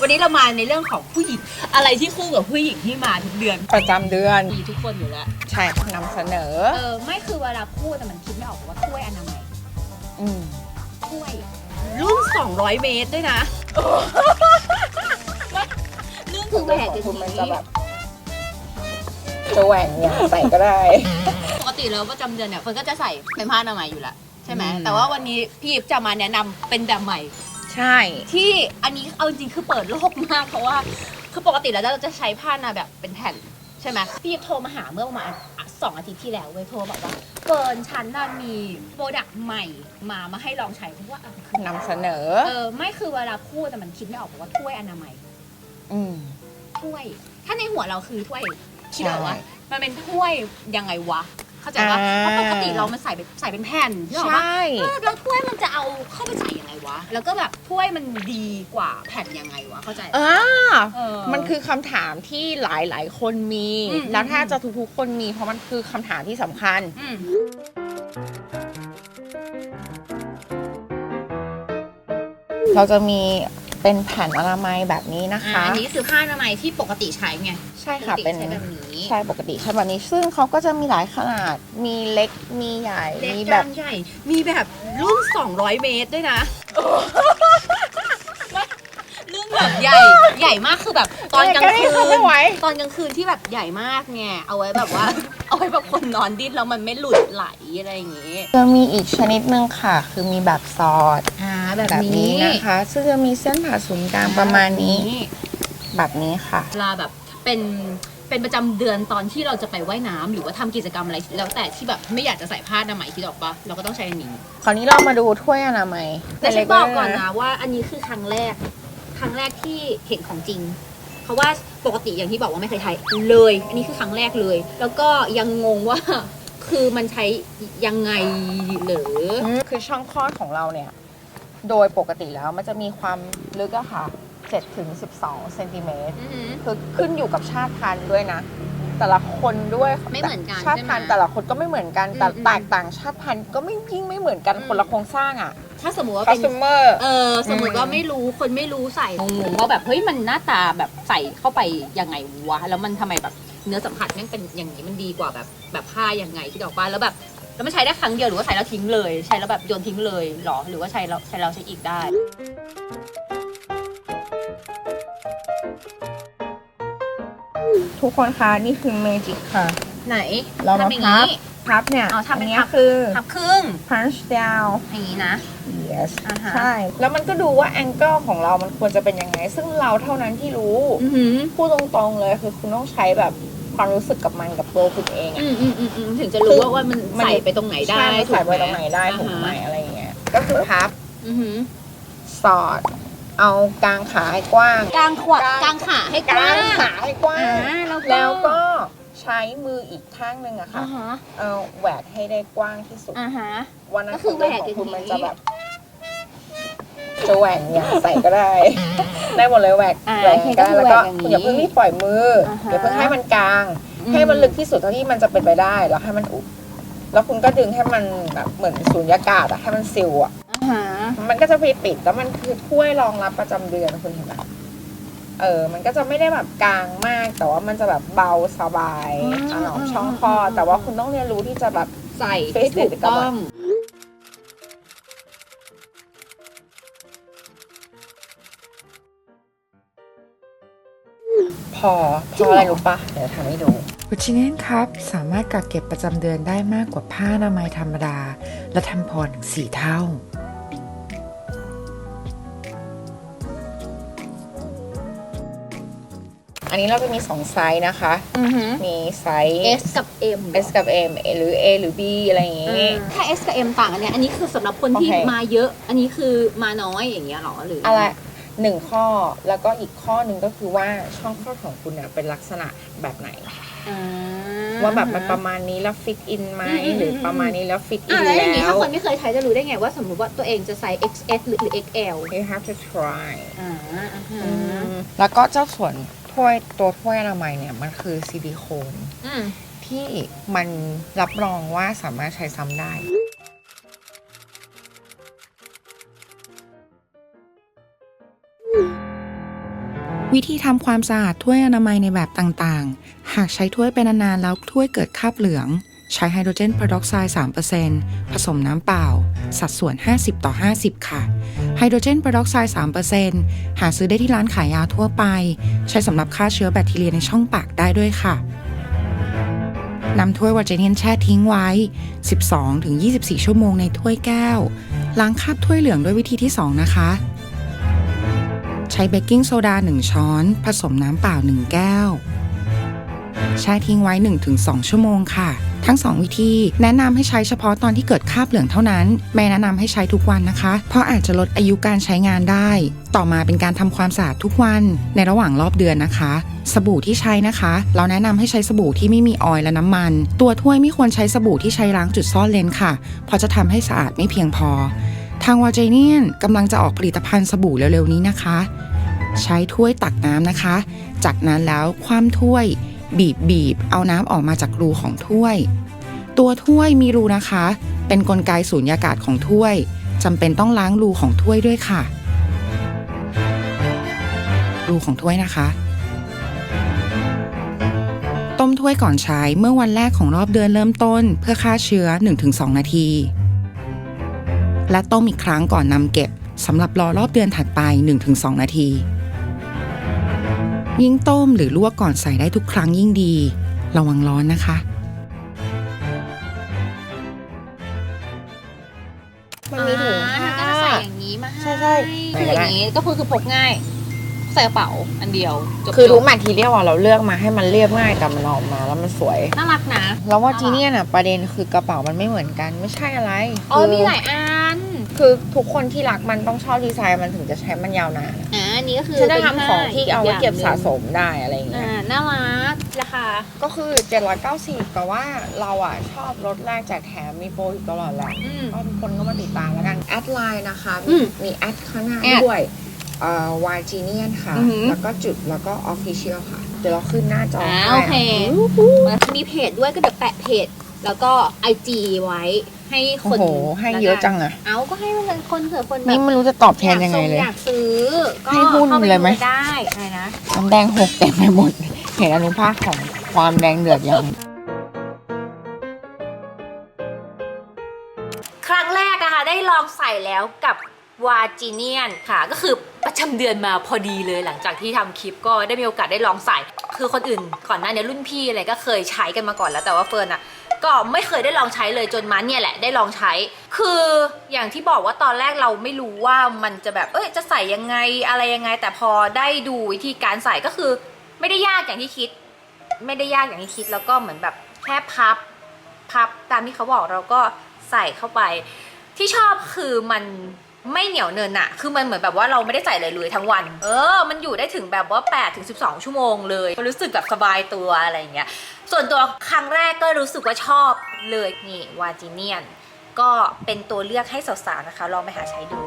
วันนี้เรามาในเรื่องของผู้หญิง อะไรที่คู่กับผู้หญิงที่มาทุกเดือนประจำเดือน มีทุกคนอยู่แล้ว ใช่นำเสนอ เออ ไม่คือเวลาพูดแต่มันคิดไม่ออกว่าถ้วยอนามัยอืมถ้วยรุ่น 200 เมตรด้วยนะรุ่นคือแหวกขกัอนงคุณมันนี้จะแบบจะแหว่งอย่างใส่ก็ได้ ปกติแล้วประจำเดือนเนี่ยเฟิร์นก็จะใส่เป็นผ้าอนามัยอยู่แล้วใช่ไหมอืมแต่ว่าวันนี้พี่ยิปจะมาแนะนำเป็นแบบใหม่ ใช่ ที่อันนี้เอาจริงๆคือเปิดโลกมากเพราะว่าคือปกติแล้วเราจะใช้ผ้านาแบบเป็นแผ่นใช่ไหมพี่ยิปโทรมาหาเมื่อประมาณสองอาทิตย์ที่แล้วเว้ยโทรบอกว่าเฟิร์นฉันน่ะมีโปรดักต์ใหม่มามาให้ลองใช้เพราะว่าอะคือนำเสนอ เออไม่คือเวลาพูดแต่มันคิดไม่ออกว่าถ้วยอนามัยอืม ถ้วย ถ้าในหัวเราคือถ้วยคิดออกว่าใช่ มันเป็นถ้วยยังไงวะ เข้าใจปะอ่า เพราะปกติเรามันใส่เป็นใส่เป็นแผ่นใช่ใชปะ่เออแล้วถ้วยมันจะเอาเข้าไปใส่ยังไงวะ แล้วก็แบบถ้วยมันดีกว่าแผ่นยังไงวะ เข้าใจปะอ่า เออ มันคือคำถามที่หลายหลายๆคนมี อืม แล้วถ้าอืมจะทุกๆคนมี เพราะมันคือคำถามที่สำคัญ อืมเราจะมีเป็นแผ่นอนามัยแบบนี้นะอ่าคะ อันนี้คือผ้าอนามัยที่ปกติใช้ไงใช่ปกค่ะติเป็น ใช้แบบนี้ ใช่ปกติใช้แบบนี้ ซึ่งเขาก็จะมีหลายขนาด มีเล็ก มีใหญ่ เล็กมีกแบลาบงใหญ่ มีแบบรุ่น 200 เมตรด้วยนะรุ่นแบบใหญ่ ใหญ่มากคือแบบตอนกลางก็นี่คืเขาไม่นไหว ตอนกลางคืนที่แบบใหญ่มากไงเอาไว้แบบว่า เอาไว้แบบคนนอนดิ้นแล้วมันไม่หลุดไหลอะไรอย่างงี้ จะมีอีกชนิดหนึ่งค่ะ คือมีแบบซอสอ่าแบบแบบนี้นี้นะคะ ซึ่งจะมีเส้นผ่าศูนย์กลางประมาณนี้ แบบนี้ค่ะ เวลาแบบเป็น เป็นประจำเดือนตอนที่เราจะไปว่ายน้ำหรือว่าทำกิจกรรมอะไร แล้วแต่ที่แบบไม่อยากจะใส่ผ้าอนามัยคิดออกปะเราก็ต้องใช้อันนี้คราวนี้เรามาดูถ้วยอนามัยแต่ฉันบอกก่อนนะว่าอันนี้คือครั้งแรก ครั้งแรกที่เห็นของจริง เพราะว่าปกติอย่างที่บอกว่าไม่เคยใช้เลย อันนี้คือครั้งแรกเลย แล้วก็ยังงงว่า คือมันใช้ยังไงเหรือ อืมคือช่องคลอดของเราเนี่ย โดยปกติแล้วมันจะมีความลึกอะค่ะ 7ถึง12เซนติเมตรอือหือ คือขึ้นอยู่กับชาติพันธุ์ด้วยนะ แต่ละคนด้วยไม่เหมือนกันชาติพันธุ์ใช่ไหมแต่ละคนก็ไม่เหมือนกันแต่อืมอืมแตกต่างชาติพันธุ์ก็ไม่ยิ่งไม่เหมือนกันอืม คนละโครงสร้างอะถ้าสมมติว่าคัเป็สนเตอร์เออสมมติว่าไม่รู้คนไม่รู้ใส่งงๆว่าแบบเฮ้ยมันหน้าตาแบบใส่เข้าไปยังไงวะแล้วมันทำไมแบบเนื้อสัมผัสแม่งเป็นอย่างนี้มันดีกว่าแบบแบบผ้ายังไงที่ดอกบ้านแล้วแบบแล้วมันใช้ได้ครั้งเดียวหรือว่าใช้แล้วทิ้งเลย ใช้แล้วแบบโยนทิ้งเลยหรอหรือว่าใช้แล้วใช้แล้วใช้อีกได้ ทุกคนคะนี่คือเมจิกค่ะ ไหนเรามาทำอย่างนี้ พับเนี่ยอ๋อทำเป็นอันนี้พับคือ พับครึ่ง punch down อย่างนี้นะ yes อ่าฮะ ใช่ แล้วมันก็ดูว่าแองเกิลของเรามันควรจะเป็นยังไง ซึ่งเราเท่านั้นที่รู้ อือหือพูดตรงๆเลยคือคุณต้องใช้แบบความรู้สึกกับมันกับตัวคุณเองอือะมอืมอืมอืมถึงจะรู้ว่าว่ามันมัน ใส่ไปตรงไหนได้ใช่มันใส่ไปถูกตรงไหนได้ถูกไหมอ่าฮะอะไรอย่างเงี้ย ก็คือพับ อือหือสอด เอากางขาให้กว้างกลางขวดกลางกลางขาให้กกาว้างง ขาให้กว้าง อ่าแล้วก็ แล้วก็ใช้มืออีกข้างหนึ่งอะค่ะ อ่าฮะเอาแหวกให้ได้กว้างที่สุด อ่าฮะ วันนั้นก็คือของเดือนแหวกของคุณอย่างนี้มันจะแบบจะแหวกอย่างใส่ก็ได้ ได้หมดเลยแหวกอ่าแหวกโอเคก็ได้ก็คือแล้วก็แหวกอย่างนี้คุณอย่าเพิ่งรีบปล่อยมืออาฮะ อย่าเพิ่งให้มันกลางอืมให้มันลึกที่สุดเท่าที่มันจะเป็นไปได้แล้วให้มันอุบแล้วคุณก็ดึงให้มันแบบเหมือนสูญญากาศอะให้มันซิลอะ อ่าฮะมันก็จะไปปิดแล้วมันคือถ้วยรองรับประจำเดือนคุณเห็นไหมเออ มันก็จะไม่ได้แบบกลางมาก แต่ว่ามันจะแบบเบาสบายอ่าช่องคลอดแต่ว่าคุณต้องเรียนรู้ที่จะแบบ ใส่เฟให้ซถูกเด็ดกับต้มัอนงพอพออะไรรู้ปะเดี๋ยวทำให้ดูวัชิเนนครับสามารถกักเก็บประจำเดือนได้มากกว่าผ้าอนามัยธรรมดา และทำพอถึงสี่เท่า อันนี้เราจะมีสองไซส์นะคะ อือหือ มีไซส์ S กับ M S กับ M หรือ A หรือ B อะไรอย่างงี้ ถ้า S กับ M ต่างกันเนี่ย อันนี้คือสำหรับคนที่โอเค มาเยอะ อันนี้คือมาน้อยอย่างเงี้ยหรอหรือ อะไรหนึ่งข้อแล้วก็อีกข้อหนึ่งก็คือว่าช่องคลอดของคุณเนี่ยเป็นลักษณะแบบไหนอ่าว่าแบบมันประมาณนี้แล้วฟิตอินไหมอืมอืมหรือประมาณนี้แล้วฟิตอิอ่านแล้วอย่างงี้แล้ถ้าว คนไม่เคยใช้จะรู้ได้ไงว่าสมมติว่าตัวเองจะใส่ XS หรือ XL you have to try อ่าอ่าฮะแล้วก็เจ้าส่วน ถ้วยตัวถ้วยอนามัยเนี่ยมันคือซิลิโคนอืมที่มันรับรองว่าสามารถใช้ซ้ำได้ววิธีทำความสะอาดถ้วยอนามัยในแบบต่างๆ หากใช้ถ้วยเป็นนานๆแล้วถ้วยเกิดคราบเหลือง ใช้ไฮโดรเจนเพอร์อกไซด์3%ผสมน้ำเปล่า สัดส่วน 50 ต่อ 50 ค่ะ ไฮโดรเจนเพอร์อกไซด์3%หาซื้อได้ที่ร้านขายยาทั่วไป ใช้สำหรับฆ่าเชื้อแบคทีเรียในช่องปากได้ด้วยค่ะนำถ้วยวาเจเนียนแช่ทิ้งไว้ 12-24 ชั่วโมงในถ้วยแก้ว ล้างคราบถ้วยเหลืองด้วยวิธีที่ 2 นะคะ ใช้เบกกิ้งโซดา 1 ช้อน ผสมน้ำเปล่า 1 แก้ว แช่ทิ้งไว้ 1-2 ชั่วโมงค่ะ ทั้ง 2 วิธี แนะนำให้ใช้เฉพาะตอนที่เกิดคราบเหลืองเท่านั้น ไม่แนะนำให้ใช้ทุกวันนะคะ เพราะอาจจะลดอายุการใช้งานได้ ต่อมาเป็นการทำความสะอาดทุกวันในระหว่างรอบเดือนนะคะ สบู่ที่ใช้นะคะ เราแนะนำให้ใช้สบู่ที่ไม่มีออยล์และน้ำมัน ตัวถ้วยไม่ควรใช้สบู่ที่ใช้ล้างจุดซ่อนเลนค่ะ เพราะจะทำให้สะอาดไม่เพียงพอ ทางวาเจเนียนกำลังจะออกผลิตภัณฑ์สบู่เร็วๆนี้นะคะ ใช้ถ้วยตักน้ำนะคะ จากนั้นแล้วคว่ำถ้วย บีบบีบเอาน้ำออกมาจากรูของถ้วย ตัวถ้วยมีรูนะคะ เป็นนกลไกสูญญากาศของถ้วยจำเป็นต้องล้างรูของถ้วยด้วยค่ะ รูของถ้วยนะคะ ต้มถ้วยก่อนใช้เมื่อวันแรกของรอบเดือนเริ่มต้น เพื่อฆ่าเชื้อ 1-2 นาที และต้มอีกครั้งก่อนนำเก็บสำหรับรอรอบเดือนถัดไป 1-2 นาที ยิ่งต้มหรือลวกก่อนใส่ได้ทุกครั้งยิ่งดี ระวังร้อนนะคะ มันมีถุงอ่าผ้า ก็จะใส่อย่างนี้มาให้ใช่ใช่ คืออย่างนี้ก็คือคือพกง่าย ใส่กระเป๋าอันเดียวจบคือทุกจบแมททีเรียลอะเราเลือกมาให้มันเรียบง่ายแต่มันออกมาแล้วมันสวย น่ารักนะแล้วว่าจีเนียนอะประเด็นคือกระเป๋ามันไม่เหมือนกันไม่ใช่อะไรอ๋อคืมีหลายอัน คือทุกคนที่รักมันต้องชอบดีไซน์มันถึงจะใช้มันยาวนาน อ่าอันนี้ก็คือฉันจะเป็นทำของที่เอาไว้เก็บย่งหนึ่งสะสมได้อะไรอย่างเงี้อ่ายน่ารักราคาก็คือ 790แต่ว่าเราอะชอบลดแรกจากแถมมีโปรอยู่ตลอดแหละอืมก็ทุกคนก็มาติดตามแล้วกันแอดไลน์นะคะอืมีมมีแอดข้างหน้าแอดด้วยเอ่อวายจีเนียนค่ะอือหือแล้วก็จุดแล้วก็ออฟฟิเชียลค่ะ เดี๋ยวเราขึ้นหน้าจออ่าให้โอเคมันมีเพจด้วยก็เดี๋ยวแปะเพจ แล้วก็ไอจีไว้ ให้คโอ้นโห ให้เยอะจังอะ เอาก็ให้มันคนเผื่อคนแบบนี่ไม่รู้จะตอบแทนยังไงเลย อยากซื้อก็ให้หุ้นข้าปเลยไหม ดูได้อะไรนะ น้ำแดงหกเต็มไปหมด เห็นอนุภาคของความแดงเดือดยังครั้งแรกนะคะได้ลองใส่แล้วกับวาจิเนียนค่ะ ก็คือประจำเดือนมาพอดีเลยหลังจากที่ทำคลิปก็ได้มีโอกาสได้ลองใส่ คือคนอื่นก่อนหน้านี้รุ่นพี่อะไรก็เคยใช้กันมาก่อนแล้วแต่ว่าเฟิร์นอะ ก็ไม่เคยได้ลองใช้เลยจนมาเนี่ยแหละได้ลองใช้ คืออย่างที่บอกว่าตอนแรกเราไม่รู้ว่ามันจะแบบเอ้ยจะใส่ยังไงอะไรยังไง แต่พอได้ดูวิธีการใส่ก็คือ ไม่ได้ยากอย่างที่คิด ไม่ได้ยากอย่างที่คิดแล้วก็เหมือนแบบแค่พับพับตามที่เขาบอกเราก็ใส่เข้าไป ที่ชอบคือมัน ไม่เหนียวเนินอะคือมันเหมือนแบบว่าเราไม่ได้ใส่อะไรเลยทั้งวัน เออ มันอยู่ได้ถึงแบบว่า8ถึง12 ชั่วโมงเลยรู้สึกแบบสบายตัวอะไรอย่างเงี้ย ส่วนตัวครั้งแรกก็รู้สึกว่าชอบเลยนี่วาจิเนียน ก็เป็นตัวเลือกให้สาวๆนะคะ ลองไปหาใช้ดู